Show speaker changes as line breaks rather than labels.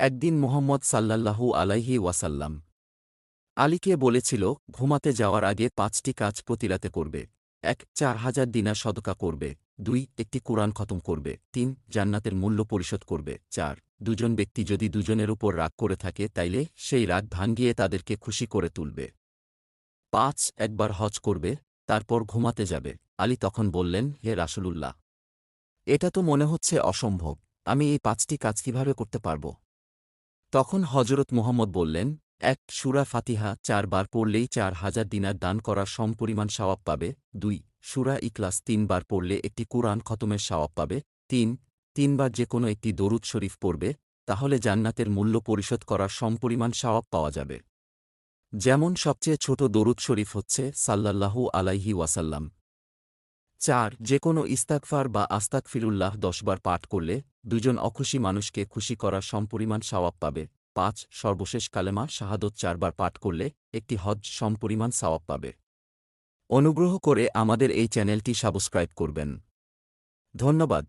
একদিন মোহাম্মদ সাল্লাল্লাহু আলাইহি ওয়াসাল্লাম আলীকে বলেছিল, ঘুমাতে যাওয়ার আগে পাঁচটি কাজ প্রতিরাতে করবে। এক, চার হাজার দিনার সদকা করবে। দুই, একটি কোরআন খতম করবে। তিন, জান্নাতের মূল্য পরিশোধ করবে। চার, দুজন ব্যক্তি যদি দুজনের উপর রাগ করে থাকে, তাইলে সেই রাগ ভাঙ্গিয়ে তাদেরকে খুশি করে তুলবে। পাঁচ, একবার হজ করবে, তারপর ঘুমাতে যাবে। আলী তখন বললেন, হে রাসূলুল্লাহ, এটা তো মনে হচ্ছে অসম্ভব। আমি এই পাঁচটি কাজ কীভাবে করতে পারব? তখন হজরত মুহাম্মদ বললেন, এক সুরা ফাতিহা চারবার পড়লেই চার হাজার দিনার দান করার সমপরিমাণ সওয়াব পাবে। দুই, সুরা ইকলাস তিনবার পড়লে একটি কুরআন খতমের সওয়াব পাবে। তিন, তিনবার যে কোনো একটি দরুদ শরীফ পড়বে, তাহলে জান্নাতের মূল্য পরিশোধ করার সমপরিমাণ সওয়াব পাওয়া যাবে। যেমন সবচেয়ে ছোট দরুদ শরীফ হচ্ছে সাল্লাল্লাহু আলাইহি ওয়াসাল্লাম। চার যে কোনো ইস্তাকফার বা আস্তাক ফিরুল্লাহ দশবার পাঠ করলে দুজন অখুশি মানুষকে খুশি করার সমপরিমাণ সওয়াব পাবে। পাঁচ, সর্বশেষ কালেমা শাহাদত চারবার পাঠ করলে একটি হজ সমপরিমাণ সওয়াব পাবে। অনুগ্রহ করে আমাদের এই চ্যানেলটি সাবস্ক্রাইব করবেন। ধন্যবাদ।